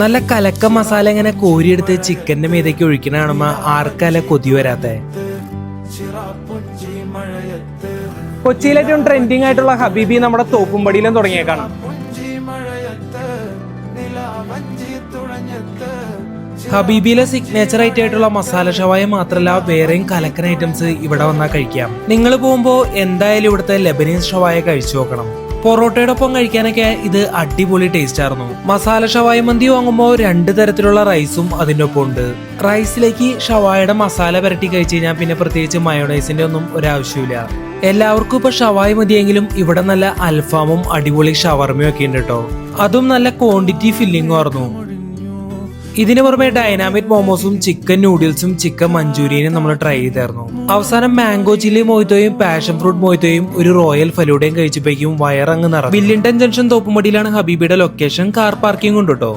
നല്ല കലക്ക മസാല ഇങ്ങനെ കോരിയെടുത്ത് ചിക്കന്റെ മീതേക്ക് ഒഴിക്കണ കാണുമ്പോ ആർക്കല്ല കൊതി വരാത്തെ? കൊച്ചിയിൽ ഏറ്റവും ട്രെൻഡിങ് ആയിട്ടുള്ള ഹബീബി നമ്മുടെ തോപ്പുംപടിയിലും തുടങ്ങിയേക്കാണ്. ഹബീബിയിലെ സിഗ്നേച്ചർ ഐറ്റം ആയിട്ടുള്ള മസാല ഷവായ മാത്രമല്ല വേറെയും കലക്കൻ ഐറ്റംസ് ഇവിടെ വന്നാൽ കഴിക്കാം. നിങ്ങൾ പോകുമ്പോൾ എന്തായാലും ഇവിടുത്തെ ലെബനീസ് ഷവായ കഴിച്ചു നോക്കണം. പൊറോട്ടയുടെ ഒപ്പം കഴിക്കാനൊക്കെ ഇത് അടിപൊളി ടേസ്റ്റ് ആയിരുന്നു. മസാല ഷവായ മന്തി വാങ്ങുമ്പോൾ രണ്ട് തരത്തിലുള്ള റൈസും അതിന്റെ ഒപ്പം ഉണ്ട്. റൈസിലേക്ക് ഷവായയുടെ മസാല പുരട്ടി കഴിച്ചു കഴിഞ്ഞാൽ പിന്നെ പ്രത്യേകിച്ച് മയോണൈസിന്റെ ഒന്നും ഒരാവശ്യമില്ല എല്ലാവർക്കും ഇപ്പൊ ഷവായ മതിയെങ്കിലും ഇവിടെ നല്ല അൽഫാമും അടിപൊളി ഷവർമയും ഒക്കെ ഉണ്ട് കേട്ടോ. അതും നല്ല ക്വാണ്ടിറ്റി ഫില്ലിംഗും ആയിരുന്നു. ഇതിന് പുറമെ ഡൈനാമിക് മോമോസും ചിക്കൻ നൂഡിൽസും ചിക്കൻ മഞ്ചൂരിയനും നമ്മൾ ട്രൈ ചെയ്തായിരുന്നു. അവസാനം മാംഗോ ചില്ലി മൊയ്ത്തോയും പാഷൻ ഫ്രൂട്ട് മൊയ്ത്തോയും ഒരു റോയൽ ഫലൂടെയും കഴിച്ചപ്പോഴേക്കും വയറങ്ങ് നിറഞ്ഞു. വില്ലിംഗ്ടൺ ജംഗ്ഷൻ തോപ്പുമടിയിലാണ് ഹബീബിയുടെ ലൊക്കേഷൻ കാർ പാർക്കിംഗ് ഉണ്ട് കേട്ടോ